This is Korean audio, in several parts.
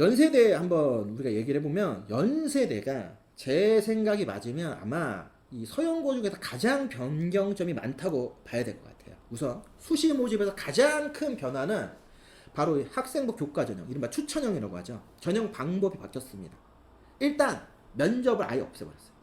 연세대 한번 우리가 얘기를 해보면 연세대가 제 생각이 맞으면 아마 이 서영고 중에서 가장 변경점이 많다고 봐야 될 것 같아요. 우선 수시 모집에서 가장 큰 변화는 바로 이 학생부 교과 전형, 이른바 추천형이라고 하죠. 전형 방법이 바뀌었습니다. 일단 면접을 아예 없애버렸어요.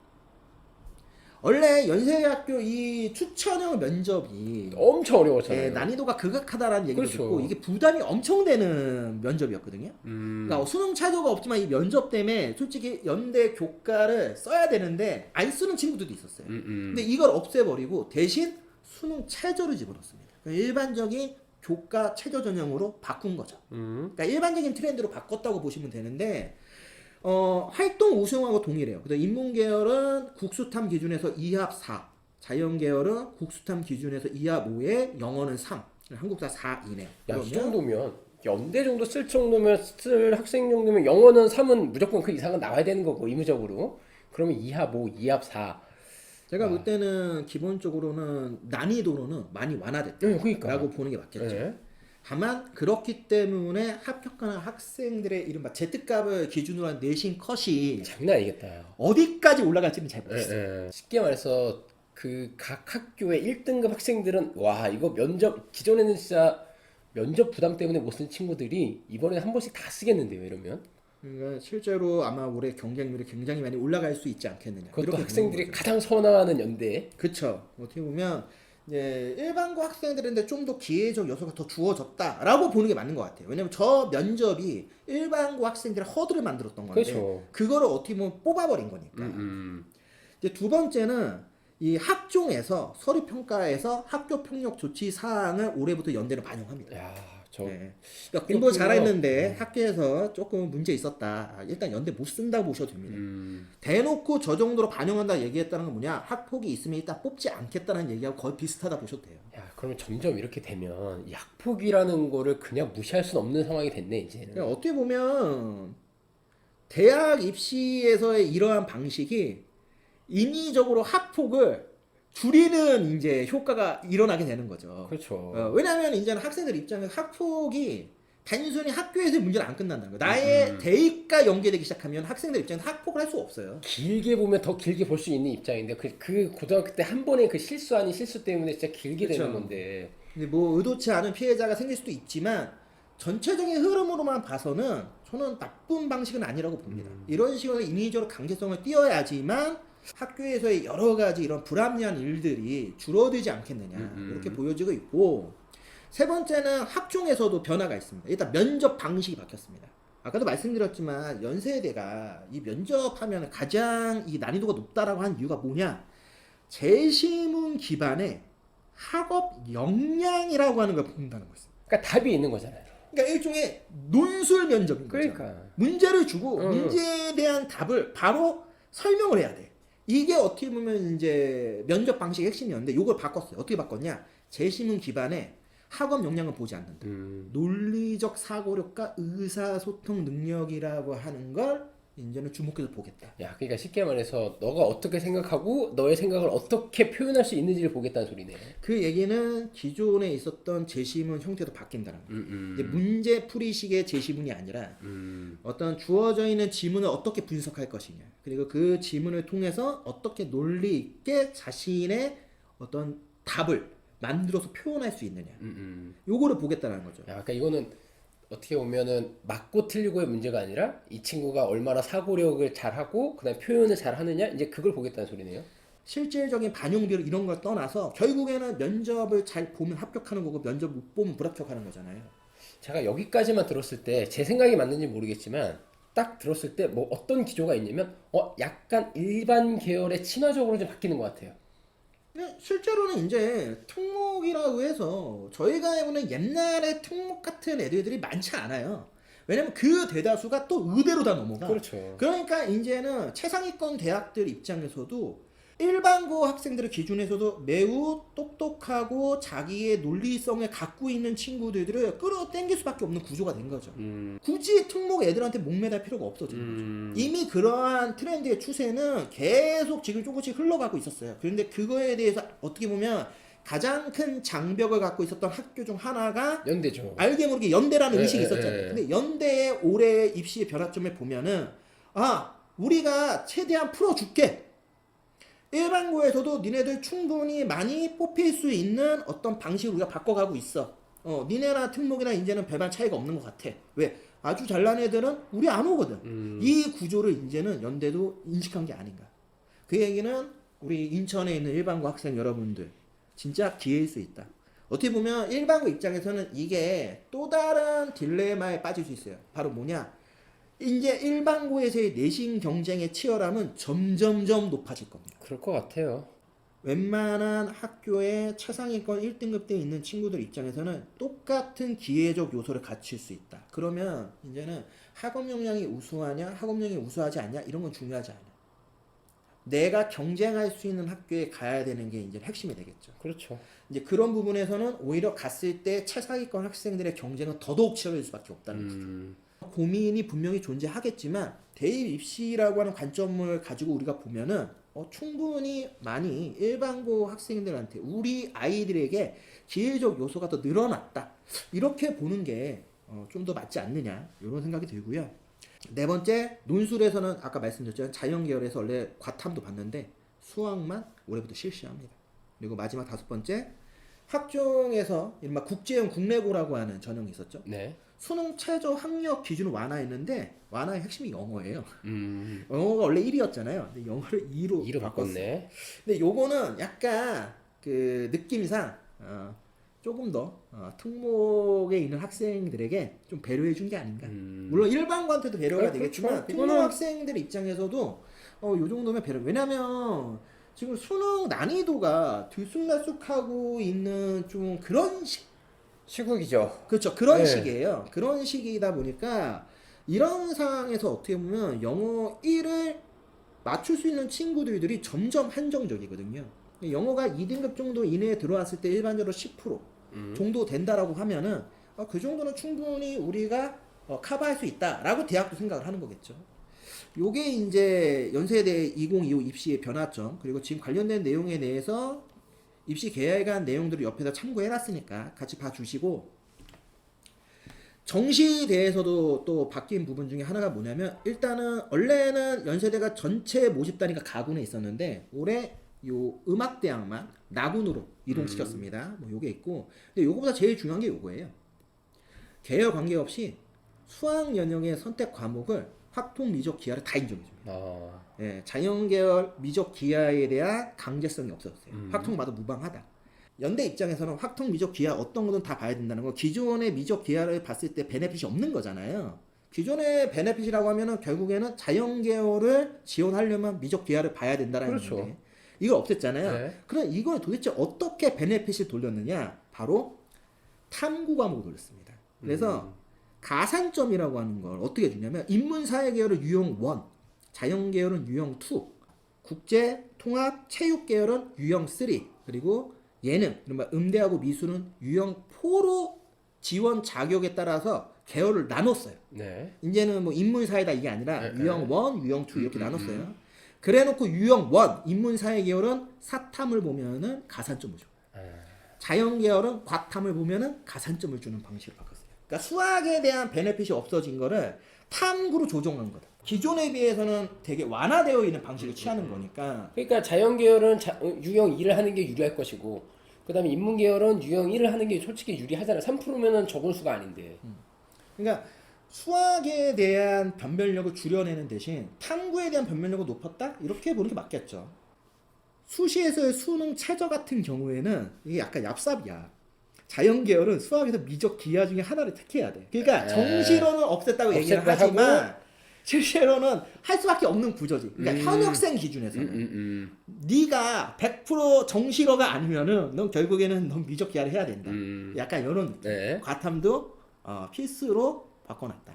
원래 연세대학교 이 추천형 면접이 엄청 어려웠잖아요. 예, 난이도가 극악하다라는 얘기도 그렇죠. 듣고 이게 부담이 엄청 되는 면접이었거든요. 음. 그러니까 수능 차도가 없지만 이 면접 때문에 솔직히 연대 교과를 써야 되는데 안 쓰는 친구들도 있었어요. 음, 음. 근데 이걸 없애버리고 대신 수능 최저를 집어넣습니다. 그러니까 일반적인 교과 최저 전형으로 바꾼 거죠. 음. 그러니까 일반적인 트렌드로 바꿨다고 보시면 되는데 어, 활동 우수형하고 동일해요. 근데 인문 계열은 국수탐 기준에서 2합 4, 자연 계열은 국수탐 기준에서 2합 5에 영어는 3, 한국사 4 이네요. 야, 이 정도면 연대 정도 쓸 정도면 쓸 학생 정도면 영어는 3은 무조건 그 이상은 나와야 되는 거고 의무적으로. 그러면 2합 5, 2합 4. 제가 볼 때는 기본적으로는 난이도로는 많이 완화됐다라고 응, 그러니까. 보는 게 맞겠죠. 네. 다만 그렇기 때문에 합격하는 학생들의 이른바 Z값을 기준으로 한 내신 컷이 장난 아니겠다. 어디까지 올라갈지는 잘 예, 모르겠어요. 예. 쉽게 말해서 그 각 학교의 1등급 학생들은 와 이거 면접 기존에는 진짜 면접 부담 때문에 못 쓴 친구들이 이번에 한 번씩 다 쓰겠는데요 이러면 그러니까 실제로 아마 올해 경쟁률이 굉장히 많이 올라갈 수 있지 않겠느냐. 그것도 이렇게 학생들이 거죠. 가장 선호하는 연대 그쵸. 어떻게 보면 이제 일반고 학생들인데 좀 더 기회적 요소가 더 주어졌다라고 보는 게 맞는 것 같아요. 왜냐면 저 면접이 일반고 학생들의 허들을 만들었던 건데 그렇죠. 그거를 어떻게 보면 뽑아버린 거니까. 음, 음. 이제 두 번째는 이 학종에서 서류 평가에서 학교 평력 조치 사항을 올해부터 연대를 반영합니다. 야 저 네. 그러니까 공부 잘했는데 평력. 학교에서 조금 문제 있었다. 아, 일단 연대 못 쓴다고 보셔도 됩니다. 음, 대놓고 저 정도로 반영한다 얘기했다는 건 뭐냐? 학폭이 있으면 일단 뽑지 않겠다는 얘기하고 거의 비슷하다 보셔도 돼요. 야 그러면 점점 이렇게 되면 이 학폭이라는 거를 그냥 무시할 수는 없는 상황이 됐네 이제는 그러니까 어떻게 보면 대학 입시에서의 이러한 방식이 인위적으로 학폭을 줄이는 이제 효과가 일어나게 되는 거죠. 그렇죠 어, 왜냐하면 이제는 학생들 입장에서 학폭이 단순히 학교에서의 문제는 안 끝난다는 거예요. 나의 음. 대입과 연계되기 시작하면 학생들 입장에서 학폭을 할 수 없어요. 길게 보면 더 길게 볼 수 있는 입장인데 그, 그 고등학교 때 한 번의 그 실수 아닌 실수 때문에 진짜 길게 되는 그쵸. 건데 근데 뭐 의도치 않은 피해자가 생길 수도 있지만 전체적인 흐름으로만 봐서는 저는 나쁜 방식은 아니라고 봅니다. 음. 이런 식으로 인위적으로 강제성을 띄어야지만 학교에서의 여러 가지 이런 불합리한 일들이 줄어들지 않겠느냐 음, 음. 이렇게 보여지고 있고 세 번째는 학종에서도 변화가 있습니다. 일단 면접 방식이 바뀌었습니다. 아까도 말씀드렸지만 연세대가 이 면접하면 가장 이 난이도가 높다라고 한 이유가 뭐냐? 재시문 기반의 학업 역량이라고 하는 걸 본다는 거였어요. 그러니까 답이 있는 거잖아요 그러니까 일종의 논술 면접인 거죠. 그러니까 문제를 주고 응. 문제에 대한 답을 바로 설명을 해야 돼. 이게 어떻게 보면 이제 면접 방식의 핵심이었는데 이걸 바꿨어요. 어떻게 바꿨냐? 재시문 기반의 학업 역량을 보지 않는다. 음, 논리적 사고력과 의사소통 능력이라고 하는 걸 이제는 주목해서 보겠다. 야 그러니까 쉽게 말해서 너가 어떻게 생각하고 너의 생각을 어떻게 표현할 수 있는지를 보겠다는 소리네 그 얘기는 기존에 있었던 재시문 형태도 바뀐다는 거예요. 음, 이제 문제 풀이식의 재시문이 아니라 음. 어떤 주어져 있는 지문을 어떻게 분석할 것이냐 그리고 그 지문을 통해서 어떻게 논리 있게 자신의 어떤 답을 만들어서 표현할 수 있느냐 음, 음. 요거를 보겠다는 거죠. 야, 그러니까 이거는 어떻게 보면은 맞고 틀리고의 문제가 아니라 이 친구가 얼마나 사고력을 잘하고 그다음에 표현을 잘하느냐 이제 그걸 보겠다는 소리네요. 실질적인 반영비를 이런 걸 떠나서 결국에는 면접을 잘 보면 합격하는 거고 면접 못 보면 불합격하는 거잖아요. 제가 여기까지만 들었을 때 제 생각이 맞는지 모르겠지만 딱 들었을 때 뭐 어떤 기조가 있냐면 어 약간 일반 계열의 친화적으로 좀 바뀌는 것 같아요. 근데 실제로는 이제 특목이라고 해서 저희가 해보는 옛날의 특목 같은 애들들이 많지 않아요. 왜냐면 그 대다수가 또 의대로 다 넘어가. 그렇죠. 그러니까 이제는 최상위권 대학들 입장에서도 일반고 학생들을 기준에서도 매우 똑똑하고 자기의 논리성을 갖고 있는 친구들을 끌어당길 수밖에 없는 구조가 된 거죠. 음, 굳이 특목 애들한테 목매달 필요가 없어진 거죠. 음, 이미 그러한 트렌드의 추세는 계속 지금 조금씩 흘러가고 있었어요. 그런데 그거에 대해서 어떻게 보면 가장 큰 장벽을 갖고 있었던 학교 중 하나가 연대죠. 알게 모르게 연대라는 예, 의식이 예, 있었잖아요. 예. 근데 연대의 올해 입시의 변화점을 보면은 아 우리가 최대한 풀어줄게. 일반고에서도 니네들 충분히 많이 뽑힐 수 있는 어떤 방식을 우리가 바꿔가고 있어. 어, 니네나 특목이나 이제는 별반 차이가 없는 것 같아. 왜? 아주 잘난 애들은 우리 안 오거든. 음. 이 구조를 이제는 연대도 인식한 게 아닌가. 그 얘기는 우리 인천에 있는 일반고 학생 여러분들 진짜 기회일 수 있다. 어떻게 보면 일반고 입장에서는 이게 또 다른 딜레마에 빠질 수 있어요. 바로 뭐냐? 이제 일반고에서의 내신 경쟁의 치열함은 점점점 높아질 겁니다. 그럴 것 같아요. 웬만한 학교에 최상위권 1등급대에 있는 친구들 입장에서는 똑같은 기회적 요소를 갖출 수 있다. 그러면 이제는 학업 역량이 우수하냐, 학업 역량이 우수하지 않냐 이런 건 중요하지 않아. 내가 경쟁할 수 있는 학교에 가야 되는 게 이제 핵심이 되겠죠. 그렇죠. 이제 그런 부분에서는 오히려 갔을 때 최상위권 학생들의 경쟁은 더더욱 치열해질 수밖에 없다는 거죠. 음. 고민이 분명히 존재하겠지만 대입 입시라고 하는 관점을 가지고 우리가 보면은 어, 충분히 많이 일반고 학생들한테 우리 아이들에게 기회적 요소가 더 늘어났다 이렇게 보는 게 좀더 맞지 않느냐 이런 생각이 들고요. 네 번째 논술에서는 아까 말씀드렸지만 자연 계열에서 원래 과탐도 봤는데 수학만 올해부터 실시합니다. 그리고 마지막 다섯 번째 학종에서 이른바 국제형 국내고라고 하는 전형이 있었죠. 네. 수능 최저 학력 기준을 완화했는데 완화의 핵심이 영어예요. 음. 영어가 원래 1이었잖아요. 근데 영어를 2로, 이로 바꿨어요. 바꿨네. 근데 요거는 약간 그 느낌상 어, 조금 더 어, 특목에 있는 학생들에게 좀 배려해 준 게 아닌가. 음. 물론 일반고한테도 배려가 아, 그렇죠. 되겠지만 특목 학생들 입장에서도 어, 요 정도면 배려. 왜냐면 지금 수능 난이도가 들쑥날쑥하고 있는 좀 그런 시, 시국이죠. 그렇죠. 그런 네. 시기예요. 그런 시기이다 보니까 이런 상황에서 어떻게 보면 영어 1을 맞출 수 있는 친구들이 점점 한정적이거든요. 영어가 2등급 정도 이내에 들어왔을 때 일반적으로 10% 음. 정도 된다라고 하면은 어, 그 정도는 충분히 우리가 어, 커버할 수 있다라고 대학도 생각을 하는 거겠죠. 요게 이제 연세대 2025 입시의 변화점 그리고 지금 관련된 내용에 대해서 입시 계획안 내용들을 옆에다 참고해 놨으니까 같이 봐 주시고 정시에 대해서도 또 바뀐 부분 중에 하나가 뭐냐면 일단은 원래는 연세대가 전체 모집 단위가 가군에 있었는데 올해 요 음악 대학만 나군으로 이동시켰습니다. 뭐 요게 있고 근데 요거보다 제일 중요한 게 요거예요. 계열 관계없이 수학 연령의 선택 과목을 확통 미적 기하를 다 인정해줍니다. 아. 예, 자연계열 미적 기하에 대한 강제성이 없어졌어요. 음. 확통마다 무방하다. 연대 입장에서는 확통 미적 기하 어떤 거든 다 봐야 된다는 거. 기존의 미적 기하를 봤을 때 베네핏이 없는 거잖아요. 기존의 베네핏이라고 하면은 결국에는 자연 계열을 지원하려면 미적 기하를 봐야 된다는 그렇죠. 건데 이걸 없앴잖아요. 네. 그럼 이걸 도대체 어떻게 베네핏을 돌렸느냐? 바로 탐구 과목을 돌렸습니다. 그래서 음. 가산점이라고 하는 걸 어떻게 주냐면 인문사회 계열은 유형 1, 자연 계열은 유형 2, 국제 통합 체육 계열은 유형 3, 그리고 예능, 이른바 음대하고 미술은 유형 4로 지원 자격에 따라서 계열을 나눴어요. 네. 이제는 뭐 인문사회다 이게 아니라 네, 유형 1, 유형 2 이렇게 음, 음, 나눴어요. 그래놓고 유형 1 인문사회 계열은 사탐을 보면은 가산점을 줘. 아. 자연 계열은 과탐을 보면은 가산점을 주는 방식으로 바꿨어요. 그러니까 수학에 대한 베네핏이 없어진 거를 탐구로 조정한 거다. 기존에 비해서는 되게 완화되어 있는 방식을 취하는 거니까 그러니까 자연 계열은 자, 어, 유형 2를 하는 게 유리할 것이고 그다음에 인문 계열은 유형 1을 하는 게 솔직히 유리하잖아요. 3%면은 적은 수가 아닌데. 그러니까 수학에 대한 변별력을 줄여내는 대신 탐구에 대한 변별력을 높였다 이렇게 보는 게 맞겠죠. 수시에서의 수능 최저 같은 경우에는 이게 약간 얍삽이야. 자연 계열은 수학에서 미적 기하 중에 하나를 택해야 돼. 그러니까 네. 정시로는 없앴다고 얘기를 없앴다 하지만 실제로는 할 수밖에 없는 구조지. 그러니까 음. 현역생 기준에서는 음, 네가 100% 정시로가 아니면은 넌 결국에는 넌 미적 기하를 해야 된다. 음. 약간 이런 느낌. 네. 과탐도 어, 필수로 바꿔놨다.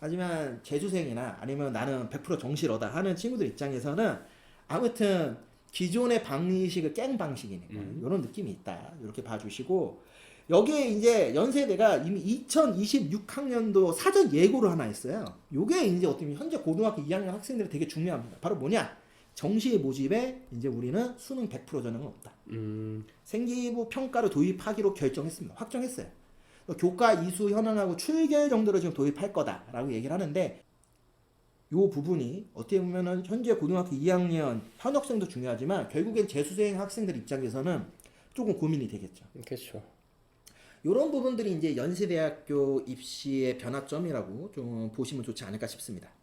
하지만 재수생이나 아니면 나는 100% 정시로다 하는 친구들 입장에서는 아무튼 기존의 방식을 깬 방식이니까 음. 이런 느낌이 있다. 이렇게 봐주시고 여기에 이제 연세대가 이미 2026학년도 사전 예고를 하나 했어요. 요게 이제 어떻게 보면 현재 고등학교 2학년 학생들이 되게 중요합니다. 바로 뭐냐? 정시 모집에 이제 우리는 수능 100% 전형은 없다. 음, 생기부 평가를 도입하기로 결정했습니다. 확정했어요. 교과 이수 현황하고 출결 정도로 지금 도입할 거다라고 얘기를 하는데 요 부분이 어떻게 보면은 현재 고등학교 2학년 현역생도 중요하지만 결국엔 재수생 학생들 입장에서는 조금 고민이 되겠죠. 그렇죠. 이런 부분들이 이제 연세대학교 입시의 변화점이라고 좀 보시면 좋지 않을까 싶습니다.